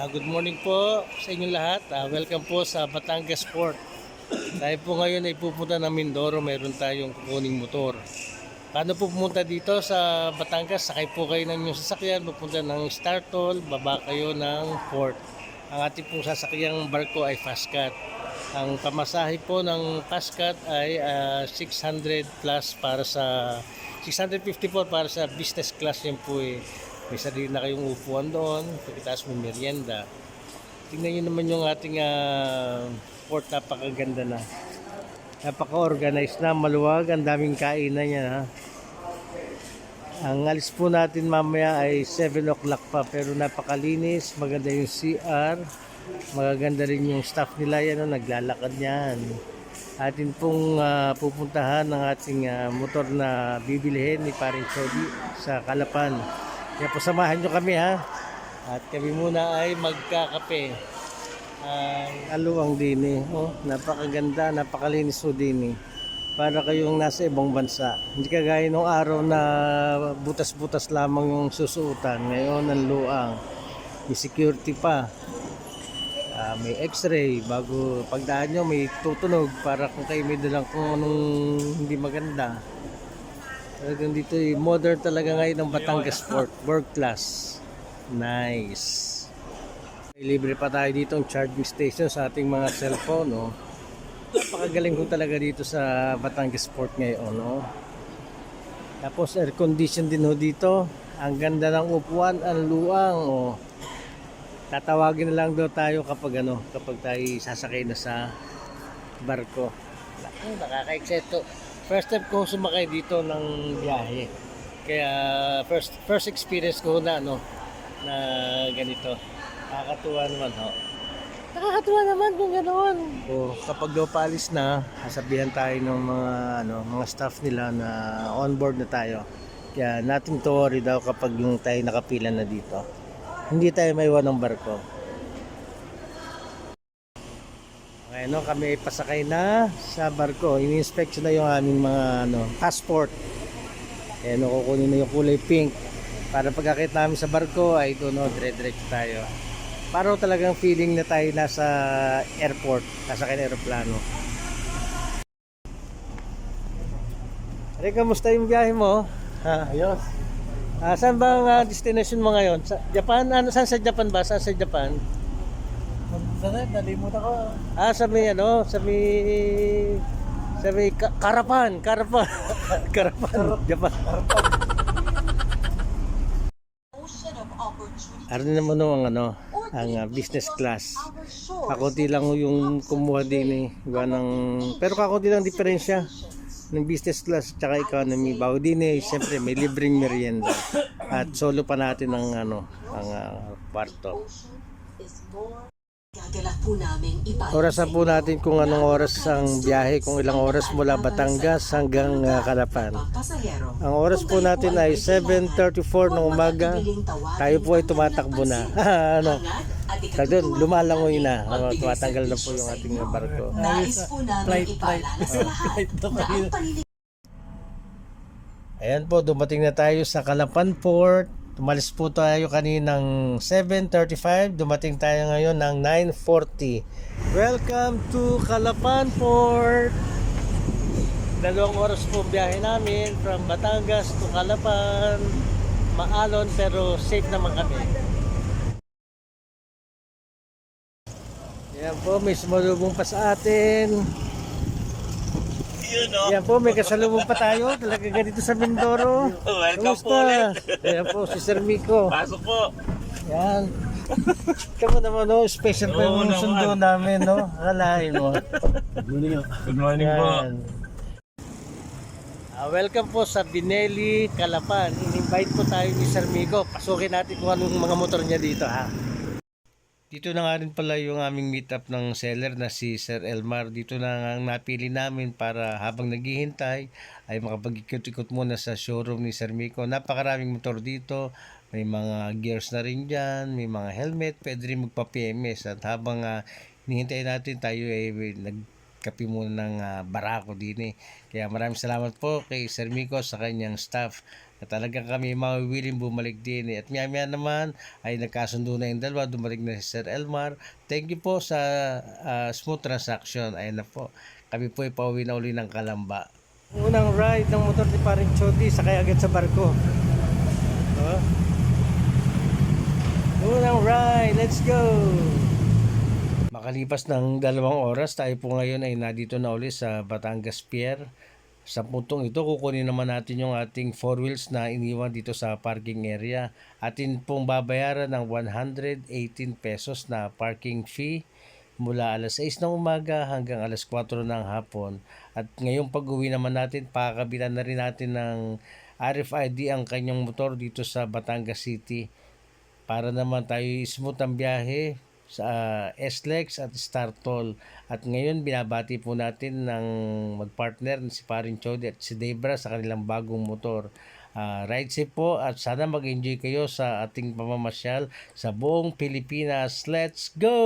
Ah, good morning po sa inyong lahat. Ah, welcome po sa Batangas Port. Tayo po ngayon ay pupunta ng Mindoro. Meron tayong kukuning motor. Paano po pumunta dito sa Batangas? Sakay po kayo ng inyong sasakyan. Pupunta ng Startol. Baba kayo ng port. Ang ating pong sasakyang barko ay Fastcat. Ang pamasahe po ng Fastcat ay ah, 600 plus para sa 654 para sa business class yan po eh. May sarili na kayong upuan doon. Pagkatapos may merienda. Tingnan nyo naman yung ating ah, port. Napakaganda na. Napaka-organized na, maluwag. Ang daming kainan niya. Ha? Ang alis po natin mamaya ay 7 o'clock pa. Pero napakalinis. Maganda yung CR. Magaganda rin yung staff nila. Yan, oh, naglalakad yan. Atin pong ah, pupuntahan ng ating ah, motor na bibilihin ni Paring Chody sa Kalapan. Kaya po samahan nyo kami ha. At kami muna ay magkakape. Ay, aluwang din eh. Oh, napakaganda, napakalinis po din eh. Para kayong nasa ibang bansa. Hindi kagaya nung araw na butas-butas lamang yung susuotan. Ngayon ang luang. May security pa. Ah, may x-ray bago pagdaan nyo may tutunog para kung kayo may dalang kung anong hindi maganda. Talagang dito eh, modern talaga ngayon ng Batangas Port. World class. Nice. Libre pa tayo dito ang charging station sa ating mga cellphone. No? Napakagaling ko talaga dito sa Batangas Port ngayon. No? Tapos air condition din ho dito. Ang ganda ng upuan, ang luang. Oh. Tatawagin na lang daw tayo kapag ano, kapag tayo sasakay na sa barko. Nakaka-excite. First time ko sumakay dito ng biyahe. Kaya first first experience ko na ano na ganito. Nakakatuwa naman ho. Nakakatuwa naman kung ganoon. O kapag daw paalis na, sasabihan tayo ng mga ano, mga staff nila na on board na tayo. Kaya nothing to worry daw kapag yung tayo nakapila na dito. Hindi tayo maiwan ng barko. Okay, no, kami ay pasakay na sa barko. Ini-inspection na yung aming mga ano, passport. Eh, no, kukunin na yung kulay pink. Para pagkakit namin sa barko, ay ito, no, dire-diretso tayo. Para talagang feeling na tayo nasa airport, nasa kayo aeroplano. Ari, kamusta yung biyahe mo? Ha? Ayos. Ah, saan ba ang ah, destination mo ngayon? Sa Japan? Ano, saan sa Japan ba? Saan sa Japan? Sana, nalimutan ko. Ah, sa may ano, sa may sa may Ka- Karapan, Karapan. Karapan, Japan. Ano naman no, ang ano, ang ah, business class. Kakunti lang yung kumuha din eh. Iba ng, pero kakunti lang diferensya ng business class tsaka economy. Bago din eh, siyempre may libreng merienda. At solo pa natin ang ano, ang ah, kwarto. Ipaalam Orasan po natin kung anong oras ang biyahe, kung ilang oras mula Batangas hanggang uh, Kalapan. pasahero. Ang oras po natin ay 7.34 ng umaga. Tayo po ay tumatakbo na. ano, Tag doon, lumalangoy na. Uh, tumatanggal na po yung ating barko. Nais po namin Flight, ipaalala sa lahat na ang panili Ayan po, dumating na tayo sa Kalapan Port. Tumalis po tayo kaninang 7.35. Dumating tayo ngayon ng 9.40. Welcome to Kalapan Port! Dalawang oras po biyahe namin from Batangas to Kalapan. Maalon pero safe naman kami. Ayan po, may sumalubong pa sa atin. Yun, Ayan po, may kasalubong pa tayo. Talaga ganito sa Mindoro. Welcome po Kamusta? ulit. Ayan po, si Sir Miko. Pasok po. Ayan. Kamu naman, no? Special pa Oo yung naman. sundo namin, no? Akalain mo. Good morning po. Ayan. Ah, welcome po sa Binelli, Calapan. In-invite po tayo ni Sir Miko. Pasukin natin kung anong mga motor niya dito, ha? Dito na nga rin pala yung aming meetup ng seller na si Sir Elmar. Dito na nga ang napili namin para habang naghihintay ay makapag-ikot-ikot muna sa showroom ni Sir Miko. Napakaraming motor dito. May mga gears na rin dyan, may mga helmet, pwede rin magpa-PMS. At habang uh, hinihintay natin tayo ay nagkapi muna ng ah, barako din eh. Kaya maraming salamat po kay Sir Miko sa kanyang staff na talagang kami mawiwiling bumalik din. eh. At maya-maya naman ay nagkasundo na yung dalawa, dumalik na si Sir Elmar. Thank you po sa ah, smooth transaction. Ayun na po. Kami po ay pauwi na uli ng Kalamba. Unang ride ng motor ni Paring Choti, sakay agad sa barko. Oh. Unang ride, let's go! Makalipas ng dalawang oras, tayo po ngayon ay nadito na uli sa Batangas Pier. Sa puntong ito, kukunin naman natin yung ating four wheels na iniwan dito sa parking area. Atin pong babayaran ng 118 pesos na parking fee mula alas 6 ng umaga hanggang alas 4 ng hapon. At ngayong pag-uwi naman natin, pakakabitan na rin natin ng RFID ang kanyang motor dito sa Batangas City para naman tayo smooth ang biyahe sa SLEX at Startol. At ngayon binabati po natin ng magpartner na si Parin Chody at si Debra sa kanilang bagong motor. Ah, ride safe po at sana mag-enjoy kayo sa ating pamamasyal sa buong Pilipinas. Let's go!